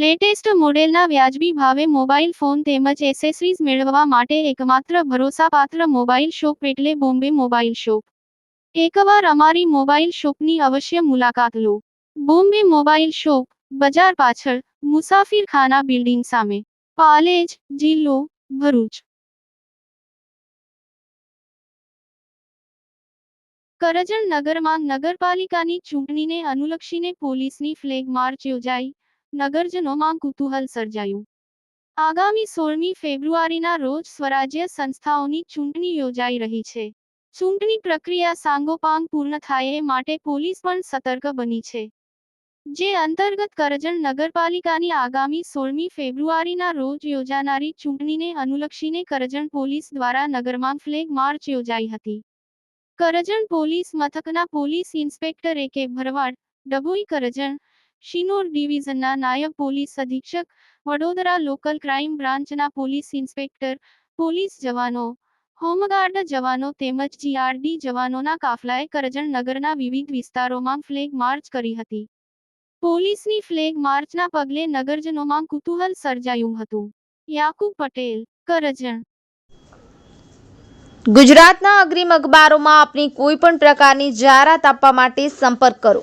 Latest મોડેલના વ્યાજબી ભાવે મોબાઈલ ફોન તેમજ એસેસરીઝ મેળવવા માટે એકમાત્ર ભરોસાપાત્ર મોબાઈલ શોપ એટલે બોમ્બે મોબાઈલ શોપ. એકવાર અમારી મોબાઈલ શોપની અવશ્ય મુલાકાત લો. બોમ્બે મોબાઈલ શોપ, બજાર પાછળ, મુસાફિરખાના બિલ્ડિંગ સામે. પાલેજ, જિલ્લો, ભરૂચ. કરજણ નગરમાં નગરપાલિકાની ચૂંટણીને અનુલક્ષીને પોલીસની ફ્લેગ માર્ચ યોજાઈ. નગરજનોમાં કુતૂહલ સર્જાયું. આગામી સોળમી ફેબ્રુઆરીના રોજ સ્વરાજ્ય સંસ્થાઓની ચૂંટણી યોજાઈ રહી છે. ચૂંટણી પ્રક્રિયા સાંગોપાંગ પૂર્ણ થાય માટે પોલીસ પણ સતર્ક બની છે. જે અંતર્ગત કરજણ નગરપાલિકાની આગામી સોળમી ફેબ્રુઆરીના રોજ યોજાનારી ચૂંટણીને અનુલક્ષીને કરજણ પોલીસ દ્વારા નગરમાં ફ્લેગ માર્ચ યોજાઈ હતી. કરજણ પોલીસ મથકના police inspector A K Bharwad, Dabhoi Karjan Shinor ડિવિઝનના નાયબ પોલીસ અધિક્ષક, વડોદરા લોકલ ક્રાઇમ બ્રાન્ચના પોલીસ ઇન્સ્પેક્ટર, પોલીસ જવાનો, હોમગાર્ડ જવાનો તેમજ જીઆરડી જવાનોના કાફલાએ કરજણ નગરના વિવિધ વિસ્તારોમાં ફ્લેગ માર્ચ કરી હતી. પોલીસની ફ્લેગ માર્ચના પગલે નગરજનોમાં કુતૂહલ સર્જાયું હતું. યાકુબ પટેલ, કરજણ. ગુજરાતના અગ્રીમ અખબારોમાં આપની કોઈ પણ પ્રકારની જાહેરાત આપવા માટે સંપર્ક કરો.